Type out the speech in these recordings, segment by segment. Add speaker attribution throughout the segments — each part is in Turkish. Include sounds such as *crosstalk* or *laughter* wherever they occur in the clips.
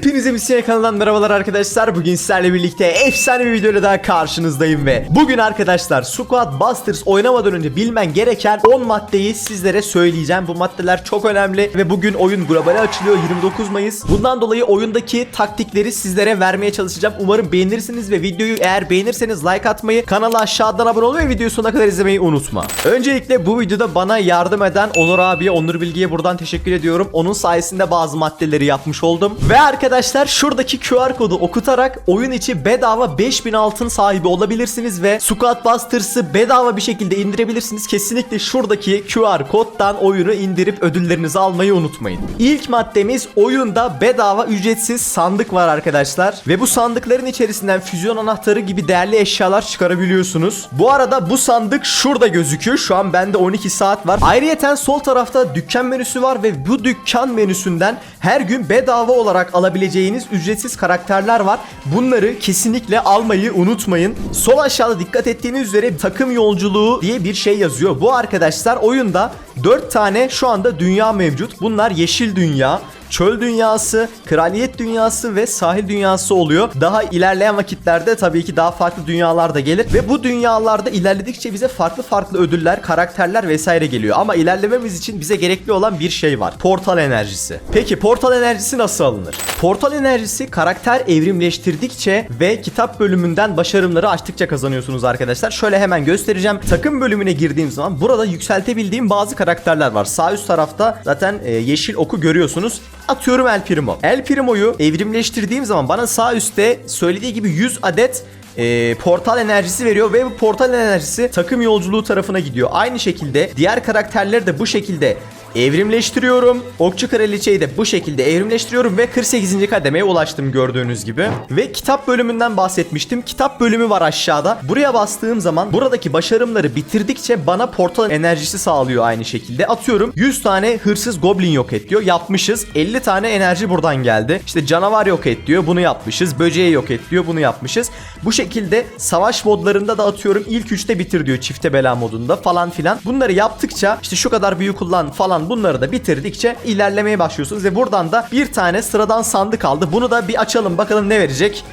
Speaker 1: Hepinize Misyon kanalından merhabalar arkadaşlar. Bugün sizlerle birlikte efsane bir videoyla daha karşınızdayım ve bugün arkadaşlar Squad Busters oynamadan önce bilmen gereken 10 maddeyi sizlere söyleyeceğim. Bu maddeler çok önemli ve bugün oyun globale açılıyor 29 Mayıs. Bundan dolayı oyundaki taktikleri sizlere vermeye çalışacağım. Umarım beğenirsiniz ve videoyu eğer beğenirseniz like atmayı, kanala aşağıdan abone olmayı ve videoyu sonuna kadar izlemeyi unutma. Öncelikle bu videoda bana yardım eden Onur abiye, Onur Bilgi'ye buradan teşekkür ediyorum. Onun sayesinde bazı maddeleri yapmış oldum. Ve arkadaşlar şuradaki QR kodu okutarak oyun içi bedava 5000 altın sahibi olabilirsiniz ve Squad Busters'ı bedava bir şekilde indirebilirsiniz. Kesinlikle şuradaki QR koddan oyunu indirip ödüllerinizi almayı unutmayın. İlk maddemiz oyunda bedava ücretsiz sandık var arkadaşlar. Ve bu sandıkların içerisinden füzyon anahtarı gibi değerli eşyalar çıkarabiliyorsunuz. Bu arada bu sandık şurada gözüküyor. Şu an bende 12 saat var. Ayrıyeten sol tarafta dükkan menüsü var ve bu dükkan menüsünden her gün bedava olarak alabileceğiniz ücretsiz karakterler var. Bunları kesinlikle almayı unutmayın. Sol aşağıda dikkat ettiğiniz üzere takım yolculuğu diye bir şey yazıyor. Bu arkadaşlar oyunda 4 tane şu anda dünya mevcut. Bunlar yeşil dünya, çöl dünyası, kraliyet dünyası ve sahil dünyası oluyor. Daha ilerleyen vakitlerde tabii ki daha farklı dünyalar da gelir ve bu dünyalarda ilerledikçe bize farklı farklı ödüller, karakterler vesaire geliyor. Ama ilerlememiz için bize gerekli olan bir şey var. Portal enerjisi. Peki portal enerjisi nasıl alınır? Portal enerjisi karakter evrimleştirdikçe ve kitap bölümünden başarımları açtıkça kazanıyorsunuz arkadaşlar. Şöyle hemen göstereceğim. Takım bölümüne girdiğim zaman burada yükseltebildiğim bazı karakterler var. Sağ üst tarafta zaten e, yeşil oku görüyorsunuz. Atıyorum El Primo. El Primo'yu evrimleştirdiğim zaman bana sağ üstte söylediği gibi 100 adet e, portal enerjisi veriyor ve bu portal enerjisi takım yolculuğu tarafına gidiyor. Aynı şekilde diğer karakterleri de bu şekilde evrimleştiriyorum. Okçu Kraliçeyi de bu şekilde evrimleştiriyorum ve 48. kademeye ulaştım gördüğünüz gibi. Ve kitap bölümünden bahsetmiştim. Kitap bölümü var aşağıda. Buraya bastığım zaman buradaki başarımları bitirdikçe bana portal enerjisi sağlıyor aynı şekilde. Atıyorum 100 tane hırsız goblin yok et diyor. Yapmışız. 50 tane enerji buradan geldi. İşte canavar yok et diyor. Bunu yapmışız. Böceği yok et diyor. Bunu yapmışız. Bu şekilde savaş modlarında da atıyorum ilk 3'te bitir diyor çifte bela modunda falan filan. Bunları yaptıkça işte şu kadar büyü kullan falan bunları da bitirdikçe ilerlemeye başlıyorsunuz ve buradan da bir tane sıradan sandık aldı. Bunu da bir açalım bakalım ne verecek.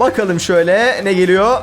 Speaker 1: Bakalım şöyle ne geliyor.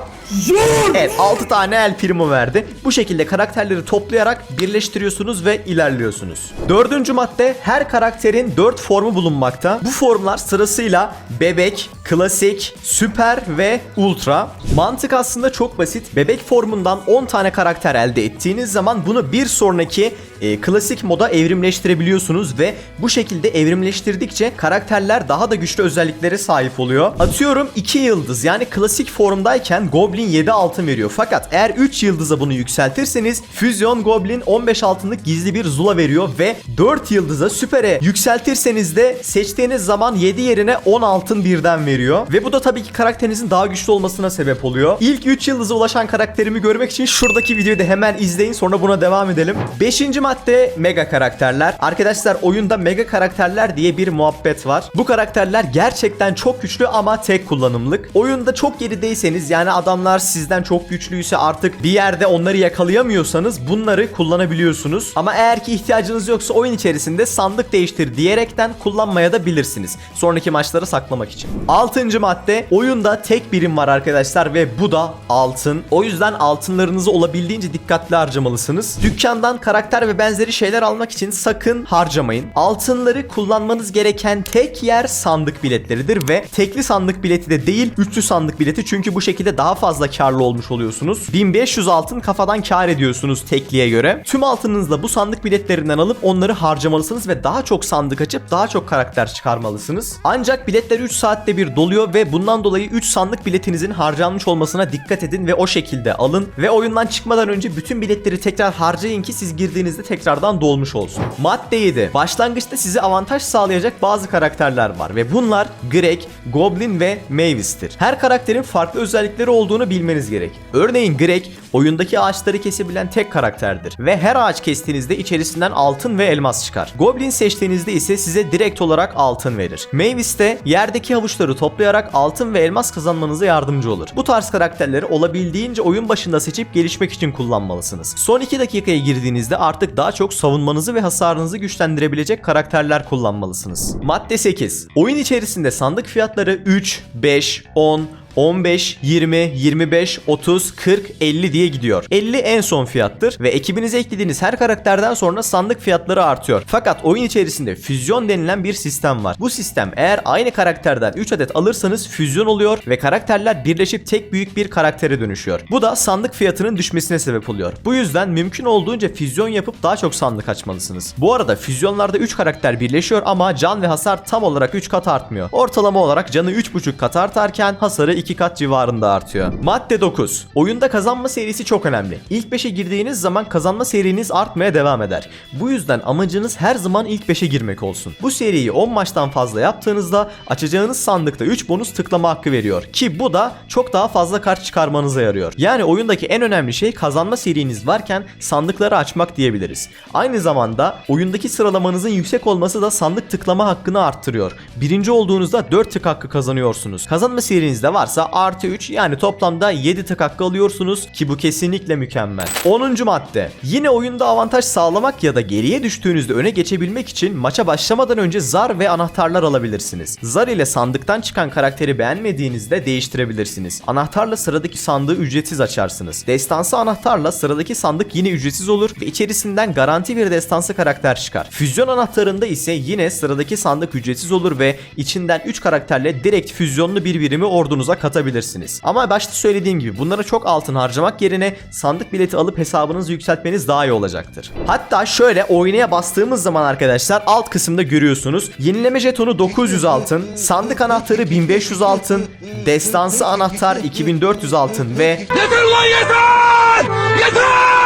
Speaker 1: Evet 6 tane El Primo verdi. Bu şekilde karakterleri toplayarak birleştiriyorsunuz ve ilerliyorsunuz. Dördüncü madde her karakterin 4 formu bulunmakta. Bu formlar sırasıyla bebek, klasik, süper ve ultra. Mantık aslında çok basit. Bebek formundan 10 tane karakter elde ettiğiniz zaman bunu bir sonraki e, klasik moda evrimleştirebiliyorsunuz ve bu şekilde evrimleştirdikçe karakterler daha da güçlü özelliklere sahip oluyor. Atıyorum 2 yıldız yani klasik formdayken Goblin 7 altın veriyor. Fakat eğer 3 yıldıza bunu yükseltirseniz Füzyon Goblin 15 altınlık gizli bir Zula veriyor ve 4 yıldıza süpere yükseltirseniz de seçtiğiniz zaman 7 yerine 10 altın birden veriyor. Ve bu da tabii ki karakterinizin daha güçlü olmasına sebep oluyor. İlk 3 yıldıza ulaşan karakterimi görmek için şuradaki videoyu da hemen izleyin sonra buna devam edelim. 5. madde mega karakterler. Arkadaşlar oyunda mega karakterler diye bir muhabbet var. Bu karakterler gerçekten çok güçlü ama tek kullanımlık. Oyunda çok gerideyseniz yani adamlar sizden çok güçlüyse artık bir yerde onları yakalayamıyorsanız bunları kullanabiliyorsunuz. Ama eğer ki ihtiyacınız yoksa oyun içerisinde sandık değiştir diyerekten kullanmaya da bilirsiniz. Sonraki maçlara saklamak için. 6. madde oyunda tek birim var arkadaşlar ve bu da altın. O yüzden altınlarınızı olabildiğince dikkatli harcamalısınız. Dükkandan karakter ve benzeri şeyler almak için sakın harcamayın. Altınları kullanmanız gereken tek yer sandık biletleridir ve tekli sandık bileti de değil üçlü sandık bileti çünkü bu şekilde daha fazla karlı olmuş oluyorsunuz. 1500 altın kafadan kar ediyorsunuz tekliye göre. Tüm altınınızla bu sandık biletlerinden alıp onları harcamalısınız ve daha çok sandık açıp daha çok karakter çıkarmalısınız. Ancak biletler 3 saatte bir doluyor ve bundan dolayı 3 sandık biletinizin harcanmış olmasına dikkat edin ve o şekilde alın ve oyundan çıkmadan önce bütün biletleri tekrar harcayın ki siz girdiğinizde tekrardan dolmuş olsun. Madde 7. Başlangıçta size avantaj sağlayacak bazı karakterler var ve bunlar Greg, Goblin ve Mavis'tir. Her karakterin farklı özellikleri olduğunu bilmeniz gerek. Örneğin Greg oyundaki ağaçları kesebilen tek karakterdir ve her ağaç kestiğinizde içerisinden altın ve elmas çıkar. Goblin seçtiğinizde ise size direkt olarak altın verir. Mavis de yerdeki havuçları toplayarak altın ve elmas kazanmanıza yardımcı olur. Bu tarz karakterleri olabildiğince oyun başında seçip gelişmek için kullanmalısınız. Son 2 dakikaya girdiğinizde artık daha çok savunmanızı ve hasarınızı güçlendirebilecek karakterler kullanmalısınız. Madde 8. Oyun içerisinde sandık fiyatları 3, 5, 10, 15, 20, 25, 30, 40, 50 diye gidiyor. 50 en son fiyattır ve ekibinize eklediğiniz her karakterden sonra sandık fiyatları artıyor. Fakat oyun içerisinde füzyon denilen bir sistem var. Bu sistem eğer aynı karakterden 3 adet alırsanız füzyon oluyor ve karakterler birleşip tek büyük bir karaktere dönüşüyor. Bu da sandık fiyatının düşmesine sebep oluyor. Bu yüzden mümkün olduğunca füzyon yapıp daha çok sandık açmalısınız. Bu arada füzyonlarda 3 karakter birleşiyor ama can ve hasar tam olarak 3 kat artmıyor. Ortalama olarak canı 3,5 kat artarken hasarı 2 kat civarında artıyor. Madde 9. Oyunda kazanma serisi çok önemli. İlk 5'e girdiğiniz zaman kazanma seriniz artmaya devam eder. Bu yüzden amacınız her zaman ilk 5'e girmek olsun. Bu seriyi 10 maçtan fazla yaptığınızda açacağınız sandıkta 3 bonus tıklama hakkı veriyor. Ki bu da çok daha fazla kart çıkarmanıza yarıyor. Yani oyundaki en önemli şey kazanma seriniz varken sandıkları açmak diyebiliriz. Aynı zamanda oyundaki sıralamanızın yüksek olması da sandık tıklama hakkını arttırıyor. Birinci olduğunuzda 4 tık hakkı kazanıyorsunuz. Kazanma serinizde varsa artı 3 yani toplamda 7 tık hakkı alıyorsunuz ki bu kesinlikle mükemmel. 10. madde. Yine oyunda avantaj sağlamak ya da geriye düştüğünüzde öne geçebilmek için maça başlamadan önce zar ve anahtarlar alabilirsiniz. Zar ile sandıktan çıkan karakteri beğenmediğinizde değiştirebilirsiniz. Anahtarla sıradaki sandığı ücretsiz açarsınız. Destansı anahtarla sıradaki sandık yine ücretsiz olur ve içerisinden garanti bir destansı karakter çıkar. Füzyon anahtarında ise yine sıradaki sandık ücretsiz olur ve içinden 3 karakterle direkt füzyonlu bir birimi ordunuza katabilirsiniz. Ama başta söylediğim gibi bunlara çok altın harcamak yerine sandık bileti alıp hesabınızı yükseltmeniz daha iyi olacaktır. Hatta şöyle oynaya bastığımız zaman arkadaşlar alt kısımda görüyorsunuz. Yenileme jetonu 900 altın, sandık anahtarı 1500 altın, destansı anahtar 2400 altın ve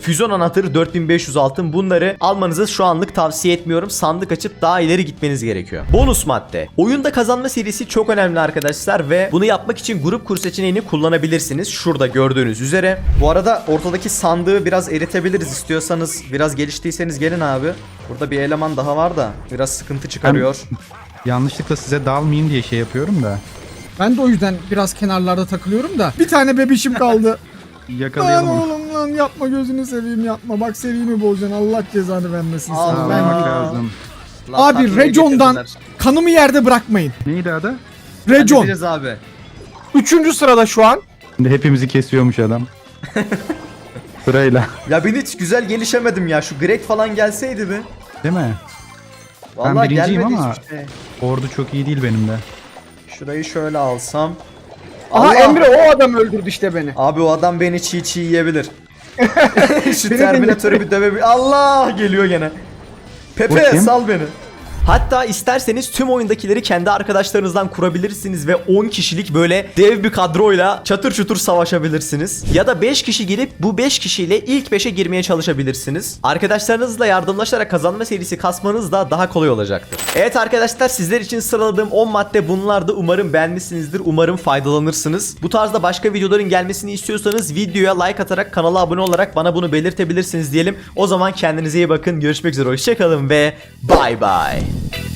Speaker 1: Füzyon anahtarı 4500 altın. Bunları almanızı şu anlık tavsiye etmiyorum. Sandık açıp daha ileri gitmeniz gerekiyor. Bonus madde. Oyunda kazanma serisi çok önemli arkadaşlar ve bunu yapmak için grup kur seçeneğini kullanabilirsiniz. Şurada gördüğünüz üzere. Bu arada ortadaki sandığı biraz eritebiliriz istiyorsanız. Biraz geliştiyseniz gelin abi. Burada bir eleman daha var da biraz sıkıntı çıkarıyor.
Speaker 2: Yanlışlıkla size dalmayayım diye şey yapıyorum da.
Speaker 3: Ben de o yüzden biraz kenarlarda takılıyorum da. Bir tane bebişim kaldı.
Speaker 2: Yakalayalım onu.
Speaker 3: oğlum lan yapma gözünü seveyim yapma. Bak serimi bozacaksın Allah cezanı vermesin sana. Ben...
Speaker 2: lazım.
Speaker 3: Abi Recon'dan kanımı yerde bırakmayın.
Speaker 2: Neydi adı?
Speaker 3: Recon.
Speaker 1: abi.
Speaker 3: Üçüncü sırada şu an.
Speaker 2: Şimdi hepimizi kesiyormuş adam. *laughs* Sırayla.
Speaker 1: Ya ben hiç güzel gelişemedim ya. Şu Greg falan gelseydi mi?
Speaker 2: Değil mi?
Speaker 1: Vallahi
Speaker 2: birinciyim
Speaker 1: gelmedi
Speaker 2: ama-
Speaker 1: hiçbir şey.
Speaker 2: Ordu çok iyi değil benim de.
Speaker 1: Şurayı şöyle alsam.
Speaker 4: Aha
Speaker 1: Allah!
Speaker 4: Emre o adam öldürdü işte beni.
Speaker 1: Abi o adam beni çiğ çiğ yiyebilir. Şu
Speaker 4: Beni
Speaker 1: Terminatörü bir dövebilir. Allah geliyor gene. Pepe sal beni. Hatta isterseniz tüm oyundakileri kendi arkadaşlarınızdan kurabilirsiniz ve 10 kişilik böyle dev bir kadroyla çatır çutur savaşabilirsiniz. Ya da 5 kişi gelip bu 5 kişiyle ilk 5'e girmeye çalışabilirsiniz. Arkadaşlarınızla yardımlaşarak kazanma serisi kasmanız da daha kolay olacaktır. Evet arkadaşlar sizler için sıraladığım 10 madde bunlardı. Umarım beğenmişsinizdir. Umarım faydalanırsınız. Bu tarzda başka videoların gelmesini istiyorsanız videoya like atarak kanala abone olarak bana bunu belirtebilirsiniz diyelim. O zaman kendinize iyi bakın. Görüşmek üzere. Hoşçakalın ve bay bay. Thank you.